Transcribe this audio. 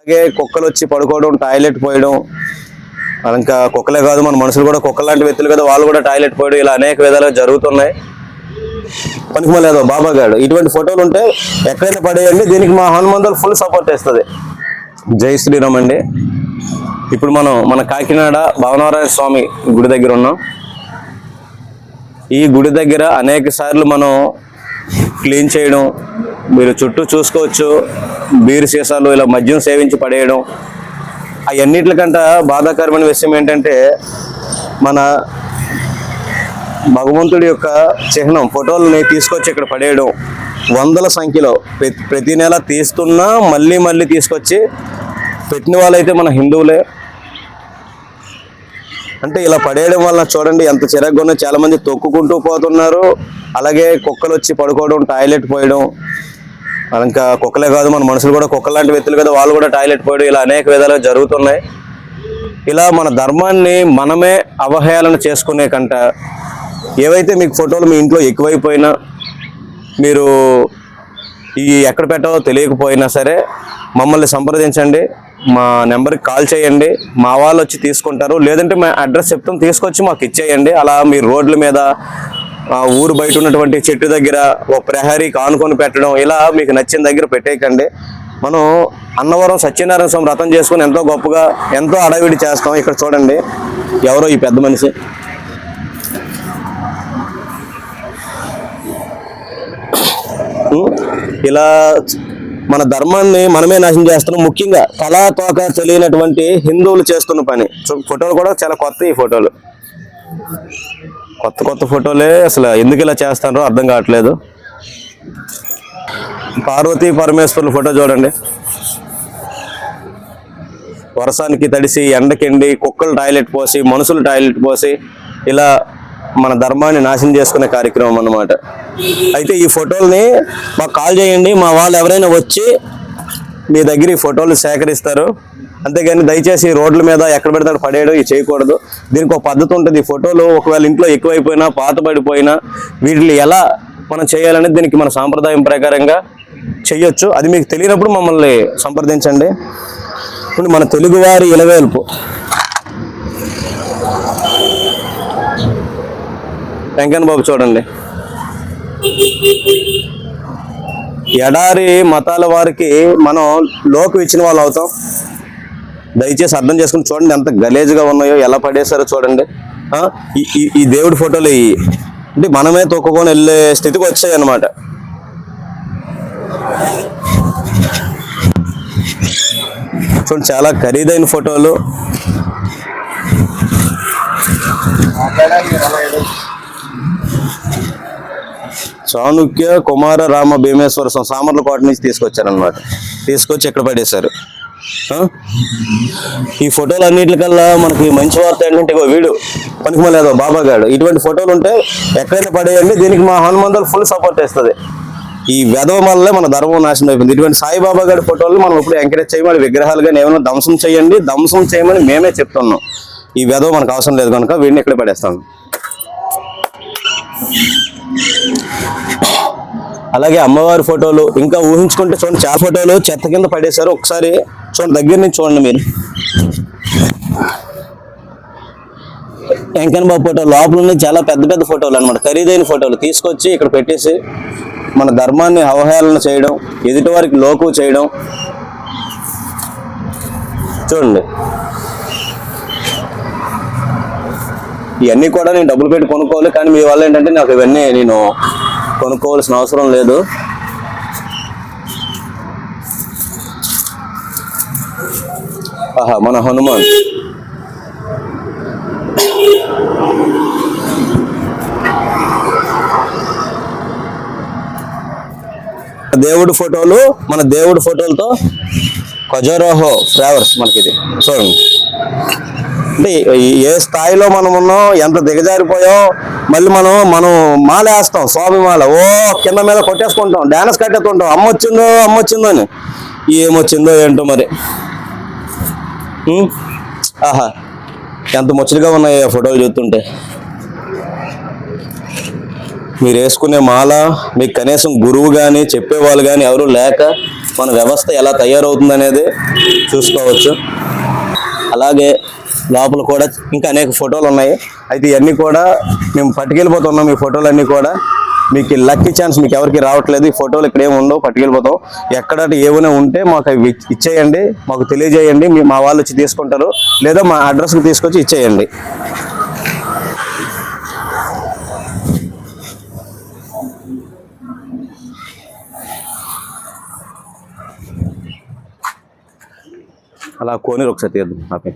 అలాగే కుక్కలు వచ్చి పడుకోవడం టాయిలెట్ పోయడం. ఇంకా కుక్కలే కాదు మన మనుషులు కూడా కుక్క లాంటి వ్యక్తులు కదా వాళ్ళు కూడా టాయిలెట్ పోయడం ఇలా అనేక విధాలుగా జరుగుతున్నాయి. పనికి బాబా గారు ఇటువంటి ఫోటోలు ఉంటే ఎక్కడైనా పడేయండి దీనికి మా హనుమంతులు ఫుల్ సపోర్ట్ ఇస్తుంది జై శ్రీరామ్ అండి. ఇప్పుడు మనం మన కాకినాడ భవనారాయణ స్వామి గుడి దగ్గర ఉన్నాం. ఈ గుడి దగ్గర అనేక సార్లు మనం క్లీన్ చేయడం మీరు చుట్టూ చూసుకోవచ్చు. బీరు సీసాలు ఇలా మద్యం సేవించి పడేయడం అవన్నిటికంట బాధాకరమైన విషయం ఏంటంటే మన భగవంతుడి యొక్క చిహ్నం ఫోటోలని తీసుకొచ్చి ఇక్కడ పడేయడం వందల సంఖ్యలో ప్రతి ప్రతి నెల తీస్తున్నా మళ్ళీ మళ్ళీ తీసుకొచ్చి పెట్టిన వాళ్ళైతే మన హిందువులే. అంటే ఇలా పడేయడం వల్ల చూడండి ఎంత చిరగ్గా ఉన్నో చాలా మంది తొక్కుకుంటూ పోతున్నారు. అలాగే కుక్కలు వచ్చి పడుకోవడం టాయిలెట్ పోయడం ఇంకా కుక్కలే కాదు మన మనుషులు కూడా కుక్కలు లాంటి వ్యక్తులు కదా వాళ్ళు కూడా టాయిలెట్ పోయడం ఇలా అనేక విధాలుగా జరుగుతున్నాయి. ఇలా మన ధర్మాన్ని మనమే అవహేళన చేసుకునే కంట ఏవైతే మీకు ఫోటోలు మీ ఇంట్లో ఎక్కువైపోయినా మీరు ఈ ఎక్కడ పెట్టాలో తెలియకపోయినా సరే మమ్మల్ని సంప్రదించండి మా నెంబర్కి కాల్ చేయండి మా వాళ్ళు వచ్చి తీసుకుంటారు లేదంటే మా అడ్రస్ చెప్తాం తీసుకొచ్చి మాకు ఇచ్చేయండి అలా మీరు రోడ్ల మీద ఊరు బయట ఉన్నటువంటి చెట్టు దగ్గర ఓ ప్రహరీకి ఆనుకొని పెట్టడం ఇలా మీకు నచ్చిన దగ్గర పెట్టేయకండి. మనం అన్నవరం సత్యనారాయణ స్వామి రథం చేసుకుని ఎంతో గొప్పగా ఎంతో అడవిడి చేస్తాం. ఇక్కడ చూడండి ఎవరో ఈ పెద్ద మనిషి. ఇలా మన ధర్మాన్ని మనమే నాశనం చేస్తున్నాం. ముఖ్యంగా కళా తోక తెలియనటువంటి హిందువులు చేస్తున్న పని. ఫోటోలు కూడా చాలా కొత్త ఈ ఫోటోలు. కొత్త కొత్త ఫోటోలే అసలు ఎందుకు ఇలా చేస్తారో అర్థం కావట్లేదు. పార్వతీ పరమేశ్వరుల ఫోటో చూడండి. వర్షానికి తడిసి ఎండకెండి కుక్కలు టాయిలెట్ పోసి మనుషులు టాయిలెట్ పోసి ఇలా మన ధర్మాన్ని నాశనం చేసుకునే కార్యక్రమం అన్నమాట. అయితే ఈ ఫోటోల్ని మాకు కాల్ చేయండి మా వాళ్ళు ఎవరైనా వచ్చి మీ దగ్గర ఈ ఫోటోలు సేకరిస్తారు. అంతేగాని దయచేసి రోడ్ల మీద ఎక్కడ పెడతాడు పడేయడం ఇది చేయకూడదు. దీనికి ఒక పద్ధతి ఉంటుంది. ఈ ఫోటోలు ఒకవేళ ఇంట్లో ఎక్కువైపోయినా పాత పడిపోయినా వీటిని ఎలా మనం చేయాలనేది దీనికి మన సాంప్రదాయం ప్రకారంగా చెయ్యొచ్చు. అది మీకు తెలియనప్పుడు మమ్మల్ని సంప్రదించండి. ఇప్పుడు మన తెలుగువారి ఇలవేల్పు. వెంకన్న బాబు చూడండి. ఎడారి మతాల వారికి మనం లోకి ఇచ్చిన వాళ్ళు అవుతాం. దయచేసి అర్థం చేసుకుని చూడండి ఎంత గలేజ్గా ఉన్నాయో ఎలా పడేశారో చూడండి. ఈ- ఈ- ఈ దేవుడి ఫోటోలు ఇవి అంటే మనమే తొక్కుకొని వెళ్ళే స్థితికి వచ్చాయి అన్నమాట చూడండి చాలా ఖరీదైన ఫోటోలు. చాణుక్య కుమార రామ భీమేశ్వర స్వామి సామర్లకోట నుంచి తీసుకొచ్చారనమాట తీసుకొచ్చి ఎక్కడ పడేశారు? ఈ ఫోటోలు అన్నిటికల్లా మనకి మంచి వార్త ఏంటంటే ఇగో వీడు పనికిమలేదో బాబాగాడు. బాబా గారు ఇటువంటి ఫోటోలు ఉంటే ఎక్కడైనా పడేయండి దీనికి మా హనుమంతులు ఫుల్ సపోర్ట్ ఇస్తుంది ఈ వెధవ వల్లే మన ధర్మం నాశనం అయిపోయింది. ఇటువంటి సాయిబాబా గారి ఫోటోలు మనం ఇప్పుడు ఎంకరేజ్ చేయమని విగ్రహాలు కానీ ఏమైనా ధ్వంసం చేయండి ధ్వంసం చేయమని మేమే చెప్తున్నాం. ఈ వెధవ మనకు అవసరం లేదు కనుక వీడిని ఇక్కడే పడేస్తాం. అలాగే అమ్మవారి ఫోటోలు ఇంకా ఊహించుకుంటే చూడండి చాలా ఫోటోలు చెత్త కింద పడేశారు. ఒకసారి చూడండి దగ్గర నుంచి చూడండి మీరు. వెంకన్న బాబు ఫోటో లోపల ఉన్నాయి చాలా పెద్ద పెద్ద ఫోటోలు అనమాట ఖరీదైన ఫోటోలు తీసుకొచ్చి ఇక్కడ పెట్టేసి మన ధర్మాన్ని అవహేళన చేయడం ఎదుటి వారికి లోకు చేయడం. చూడండి. ఇవన్నీ కూడా నేను డబ్బులు పెట్టి కొనుక్కోవాలి. కానీ మీ వల్ల ఏంటంటే నాకు ఇవన్నీ నేను కొనుక్కోవాల్సిన అవసరం లేదు. ఆహా మన హనుమాన్. దేవుడి ఫోటోలు మన దేవుడి ఫోటోలతో ఖజరోహో ఫ్లేవర్స్ మనకిది. చూడండి. అంటే ఏ స్థాయిలో మనం ఉన్నాం ఎంత దిగజారిపోయో మళ్ళీ మనం మనం మాల వేస్తాం స్వామి మాల. ఓ కింద మీద కొట్టేసుకుంటాం డాన్స్ కట్టేస్తుంటాం. అమ్మ వచ్చిందో అమ్మ వచ్చిందో అని. ఏమొచ్చిందో ఏంటో మరి? ఆహా ఎంత ముచ్చటగా ఉన్నాయి ఆ ఫోటోలు చూస్తుంటే. మీరు వేసుకునే మాల మీకు కనీసం గురువు కానీ చెప్పేవాళ్ళు కానీ ఎవరు లేక మన వ్యవస్థ ఎలా తయారవుతుంది అనేది చూసుకోవచ్చు. అలాగే లోపల కూడా ఇంకా అనేక ఫోటోలు ఉన్నాయి. అయితే ఇవన్నీ కూడా మేము పట్టుకెళ్ళిపోతున్నాం. ఈ ఫోటోలు అన్నీ కూడా మీకు లక్కీ ఛాన్స్ మీకు ఎవరికి రావట్లేదు. ఈ ఫోటోలు ఇక్కడ ఏమి ఉండవు. పట్టుకెళ్ళిపోతాం. ఎక్కడ ఏమైనా ఉంటే మాకు అవి ఇచ్చేయండి. మాకు తెలియజేయండి. మీ మా వాళ్ళు వచ్చి తీసుకుంటారు. లేదా మా అడ్రస్కి తీసుకొచ్చి ఇచ్చేయండి. అలా కోనేరు ఒకసారి తీద్దాం. ఆపే.